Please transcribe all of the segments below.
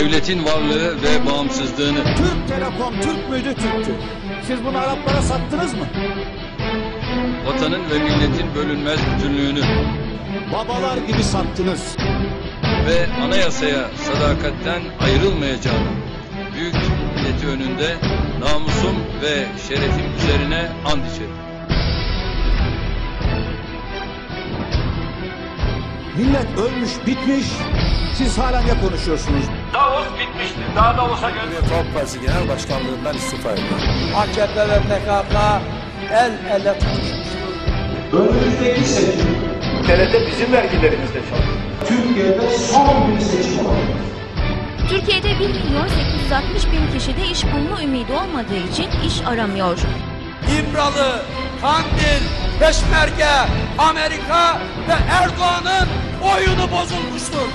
devletin varlığı ve bağımsızlığını, Türk Telekom Türk müydü Türktü. Siz bunu Araplara sattınız mı? vatanın ve milletin bölünmez bütünlüğünü Babalar gibi sattınız. ve anayasaya sadakatten ayrılmayacağım. Büyük milleti önünde namusum ve şerefim üzerine and içerim. Millet ölmüş bitmiş. Siz hala ne konuşuyorsunuz? Davos bitmişti. Daha Davos'a geldi. Halk Partisi Genel Başkanlığından istifa ediyor. AKP ve PKK el ele tutuşmuştur. Önümüzdeki seçim TRT bizim vergilerimizde çalışıyor. Türkiye'de son bir seçim olacak. Türkiye'de 1 milyon 860 bin kişide iş bulma ümidi olmadığı için iş aramıyor. İmralı, Kandil, Peşmerge, Amerika ve Erdoğan'ın oyunu bozulmuştur.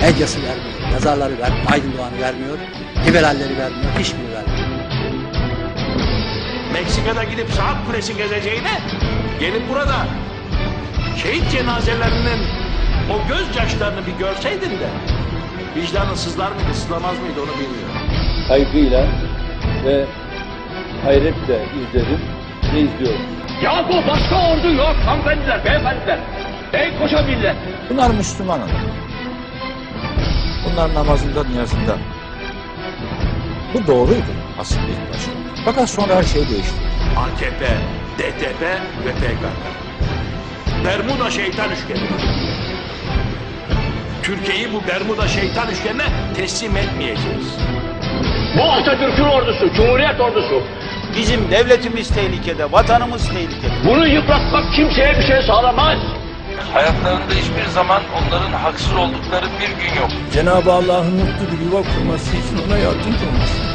medyası vermiyor, yazarları vermiyor, Aydın Doğan'ı vermiyor, liberalleri vermiyor, hiçbiri vermiyor. Meksika'da gidip saat kulesi gezeceğine gelip burada şehit cenazelerinin o gözyaşlarını bir görseydin de vicdanın sızlar mıydı sızlamaz mıydı onu bilmiyorum. Kaygıyla ve hayretle izledim ve izliyorum. Ya bu başka ordu yok hanımefendiler, beyefendiler. Koca millet. Bunlar Müslüman adam. Bunlar namazında, niyazında. Bu doğruydu aslında ilk başta. Fakat sonra her şey değişti. AKP, DTP ve PKK. Bermuda şeytan üçgeni. Türkiye'yi bu Bermuda şeytan üçgenine teslim etmeyeceğiz. Bu Atatürk'ün ordusu, Cumhuriyet ordusu. Bizim devletimiz tehlikede, vatanımız tehlikede. Bunu yıpratmak kimseye bir şey sağlamaz. Hayatlarında hiçbir zaman onların haksız oldukları bir gün yok. Cenab-ı Allah'ın mutlu bir yuva kurması için ona yardımcı olması.